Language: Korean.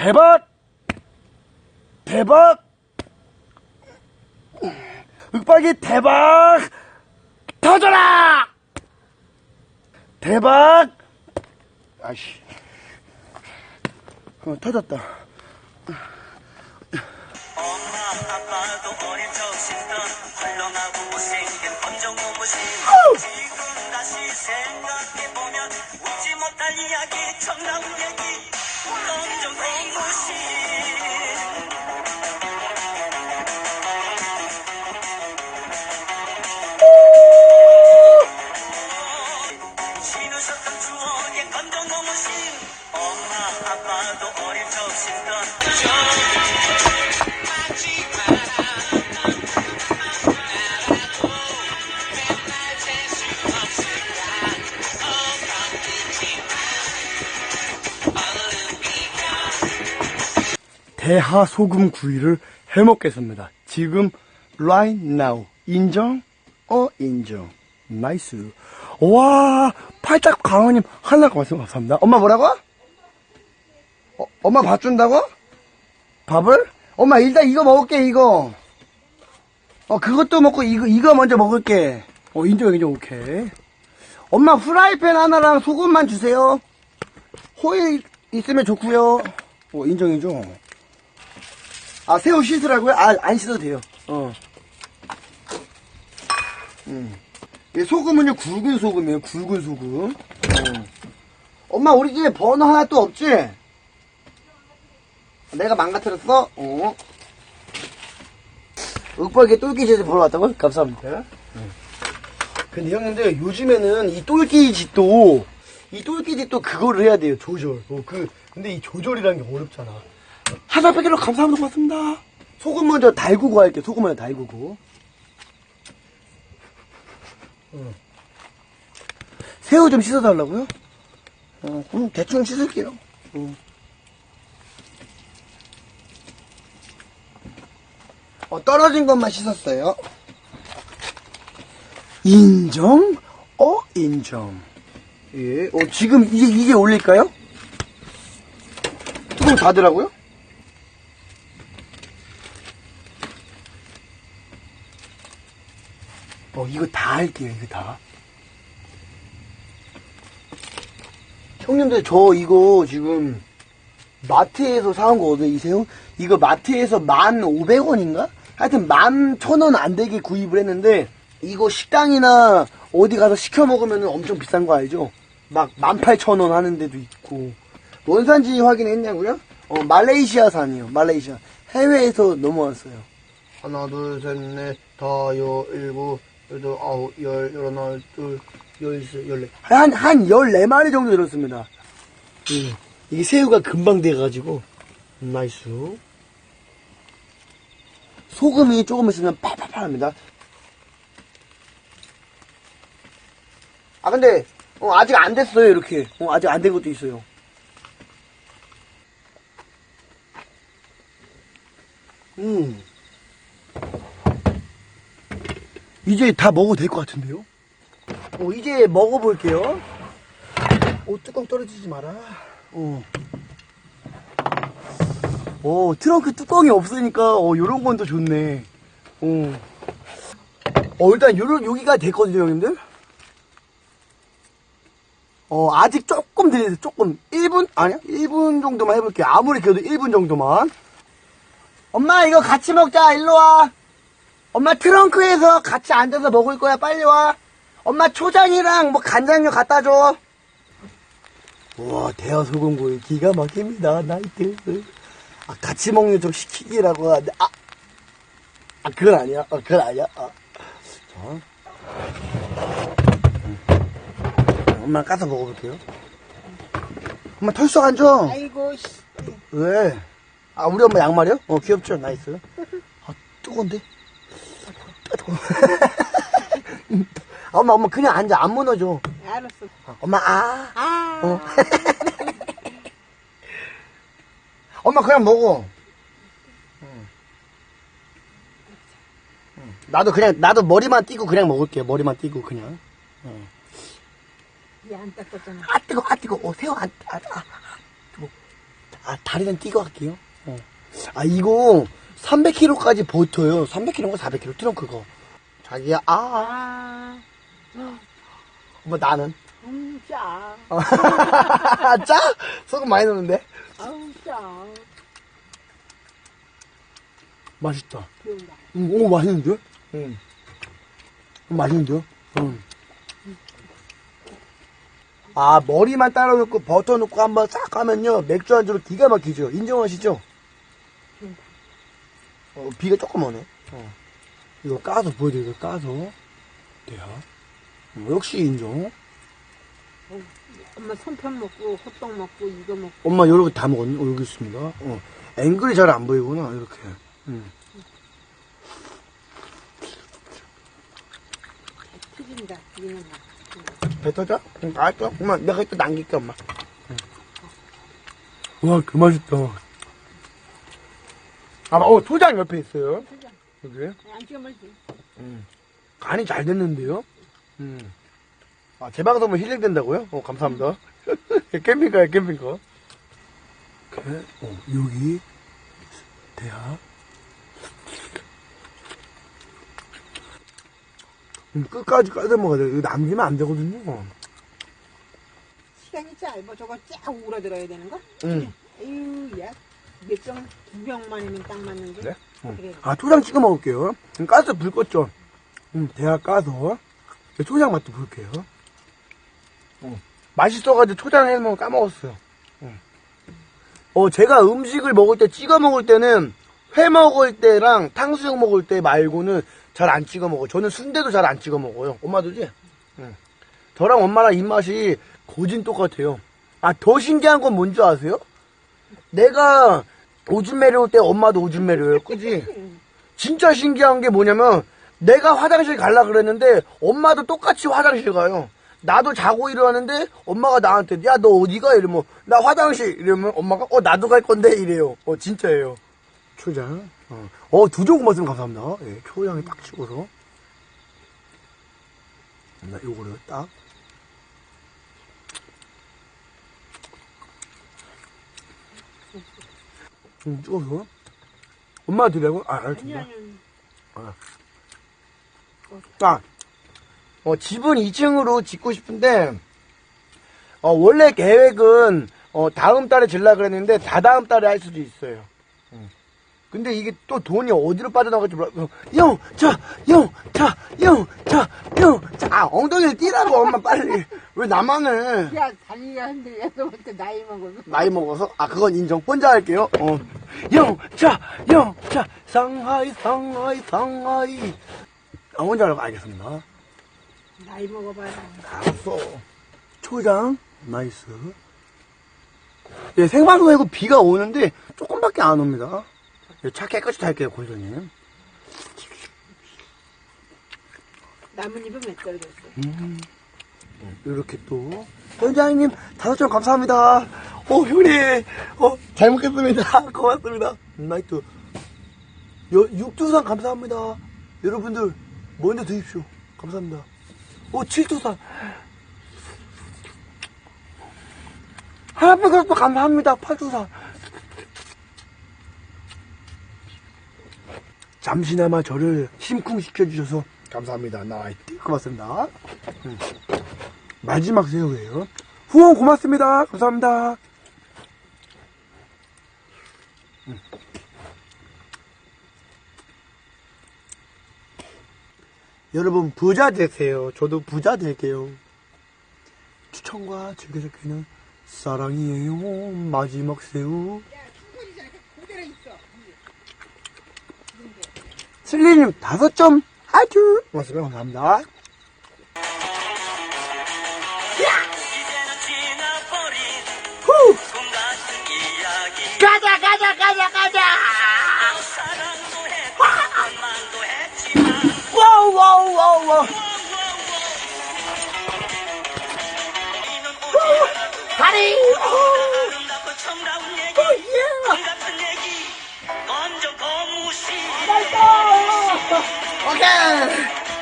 대박! 대박! 윽박이 대박! 터져라! 대박! 아씨. 어, 터졌다. 엄마 아빠도 어릴 지금 다시 생각해보면 웃지 못할 이야기 청남 얘기 검정 고무 대하 소금 구이를 해 먹겠습니다. 지금 right now 인정? 어 인정. 나이스. 와 팔짝 강원님 하나가 말씀 감사합니다. 엄마 뭐라고? 어, 엄마 밥 준다고? 밥을? 엄마 일단 이거 먹을게 이거. 어 그것도 먹고 이거 이거 먼저 먹을게. 어 인정 인정 오케이. 엄마 프라이팬 하나랑 소금만 주세요. 호일 있으면 좋고요. 어 인정 인정. 아, 새우 씻으라고요? 아, 안 씻어도 돼요. 어. 음. 이 소금은요, 굵은 소금이에요, 굵은 소금. 어. 엄마, 우리 집에 버너 하나 또 없지? 내가 망가뜨렸어? 어. 윽박이 똘끼짓을 보러 왔다고? 감사합니다. 근데 형님들, 요즘에는 이 똘끼짓도, 이 똘끼짓도 그거를 해야 돼요, 조절. 어, 그, 근데 이 조절이라는 게 어렵잖아. 하나 빼기로 감사합니다. 고맙습니다. 소금 먼저 달구고 할게요. 소금 먼저 달구고. 어. 새우 좀 씻어달라고요? 어, 그럼 대충 씻을게요. 어. 어, 떨어진 것만 씻었어요. 인정? 어, 인정. 예, 어, 지금 이게, 이게 올릴까요? 뚜껑 닫으라고요? 어, 이거 다 할게요, 이거 다. 형님들, 저 이거 지금 마트에서 사온 거거든요, 이 새우. 이거 마트에서 만 오백 원인가? 하여튼 만 천 원 안 되게 구입을 했는데, 이거 식당이나 어디 가서 시켜 먹으면 엄청 비싼 거 알죠? 막 만 팔천 원 하는 데도 있고. 원산지 확인했냐고요? 어, 말레이시아산이요, 말레이시아. 해외에서 넘어왔어요. 하나, 둘, 셋, 넷, 다, 여, 일곱, 여덟, 아홉, 열, 열하나, 둘, 열세, 열네. 한, 한 열네 마리 정도 들었습니다. 음, 이게 새우가 금방 돼가지고, 나이스. 소금이 조금 있으면 팔팔팔 합니다. 아, 근데, 어, 아직 안 됐어요, 이렇게. 어, 아직 안 된 것도 있어요. 음. 이제 다 먹어도 될 것 같은데요? 어, 이제 먹어볼게요. 오, 뚜껑 떨어지지 마라. 어. 오, 트렁크 뚜껑이 없으니까, 어, 요런 건 더 좋네. 어. 어, 일단, 요런, 여기가 됐거든요, 형님들? 어, 아직 조금 돼, 조금. 1분? 아니야? 1분 정도만 해볼게요. 아무리 그래도 1분 정도만. 엄마, 이거 같이 먹자, 일로 와. 엄마 트렁크에서 같이 앉아서 먹을 거야. 빨리 와. 엄마 초장이랑 뭐 간장류 갖다 줘. 우와 대하 소금구이 기가 막힙니다. 나이트. 아, 같이 먹는 좀 시키기라고 하는데 아, 아 그건 아니야. 아, 그건 아니야. 아. 자. 엄마 까서 먹어볼게요. 엄마 털썩 안 줘. 아이고, 씨. 왜? 아, 우리 엄마 양말이요? 어, 귀엽죠? 나이스. 아, 뜨거운데? 뜨거워. 아, 엄마, 엄마, 그냥 앉아. 안 무너져. 알았어. 아, 엄마, 아. 아, 어. 엄마, 그냥 먹어. 응. 응. 나도 그냥, 나도 머리만 띄고 그냥 먹을게. 머리만 띄고 그냥. 얘안 닦았잖아. 아, 뜨거, 아, 뜨거. 어, 새우 안, 아, 아, 아, 뜨거. 아, 다리는 띄고 할게요. 어. 아, 이거 300kg까지 버텨요. 300kg인가 400kg 트렁크 거. 자기야, 아. 아, 뭐 나는? 음, 짜. 짜? 소금 많이 넣는데? 아우, 짜. 맛있다. 귀여운다. 음, 오, 맛있는데요? 음. 맛있는데요? 음. 아, 머리만 따라 놓고 버터 넣고 한번 싹 하면요. 맥주 안주로 기가 막히죠. 인정하시죠? 어, 비가 조금 오네. 어. 이거 까서 보여드릴게요. 까서. 돼요. 어, 역시 인정. 엄마 손편 먹고, 호떡 먹고, 이거 먹고. 엄마 여러 개다 먹었니? 어, 여기 있습니다. 어. 앵글이 잘 안 보이구나. 이렇게. 음. 튀긴다, 튀기는 거. 배 터져? 응, 알았어. 엄마, 내가 또 남길게, 엄마. 와, 그 맛있다. 아, 어, 초장 옆에 있어요. 여기. 안 찍어 먹지. 간이 잘 됐는데요? 음. 아, 제 방송은 힐링된다고요? 어, 감사합니다. 캠핑카야, 캠핑카. 그래, 어, 여기, 대야. 음, 끝까지 까서 먹어야 돼. 이거 남기면 안 되거든요. 시간이 짧아. 저거 쫙 우러들어야 되는 거? 응. 에휴, 야. 몇 병, 두 병만이면 딱 맞는데. 그 아, 초장 찍어 먹을게요. 지금 가스 불 껐죠? 음, 대야 까서. 초장 맛도 볼게요. 어. 맛있어가지고 초장 해 먹으면 까먹었어요. 어. 어, 제가 음식을 먹을 때 찍어 먹을 때는 회 먹을 때랑 탕수육 먹을 때 말고는 잘 안 찍어 먹어요. 저는 순대도 잘 안 찍어 먹어요. 엄마도지? 응. 저랑 엄마랑 입맛이 거진 똑같아요. 아, 더 신기한 건 뭔지 아세요? 내가 오줌 매려올 때 엄마도 오줌 매려요. 그지? 진짜 신기한 게 뭐냐면 내가 화장실 갈라 그랬는데 엄마도 똑같이 화장실 가요. 나도 자고 일어나는데 엄마가 나한테 야 너 어디 가 이러면 나 화장실 이러면 엄마가 어 나도 갈 건데 이래요. 어 진짜예요. 초장. 어, 두 조금 말씀 감사합니다. 예, 초장에 딱 찍어서. 나 요거를 딱. 음, 찍어서. 엄마 드리라고? 아, 알겠습니다. 아니. 아, 어, 집은 2층으로 짓고 싶은데, 어, 원래 계획은, 어, 다음 달에 질라 그랬는데, 다다음 달에 할 수도 있어요. 음. 근데 이게 또 돈이 어디로 빠져나갈지 몰라. 어, 형, 자, 형, 자, 형, 자, 형, 자, 아, 엉덩이를 뛰라고, 엄마, 빨리. 왜 나만 해? 야, 다리가 흔들려. 너한테 나이 먹어서. 나이 먹어서? 아, 그건 인정. 혼자 할게요. 어. 형, 자, 형, 자, 상하이, 상하이, 상하이. 아, 혼자 하라고 알겠습니다. 나이 먹어봐라. 알았어. 초장, 나이스. 예, 생방송이고 비가 오는데 조금밖에 안 옵니다. 예, 차 깨끗이 탈게요, 골드님. 나뭇잎은 몇 떨어졌어. 이렇게 또. 현장님, 다섯 점 감사합니다. 어, 형님, 어, 잘 먹겠습니다. 고맙습니다. 나이트. 여, 육두산 감사합니다. 여러분들, 먼저 드십시오. 감사합니다. 어, 칠두산. 그것도 감사합니다. 팔두산. 잠시나마 저를 심쿵시켜 주셔서 감사합니다. 나이트. 고맙습니다. 마지막 새우예요. 후원 고맙습니다. 감사합니다. 음. 여러분 부자 되세요. 저도 부자 될게요. 추천과 즐겨찾기는 사랑이에요. 마지막 새우. 슬리님 다섯 점. 아주 고맙습니다. 감사합니다. 후! 가자 가자 가자 가자! 와우 와우 와우 와우. 다리! 아 我看。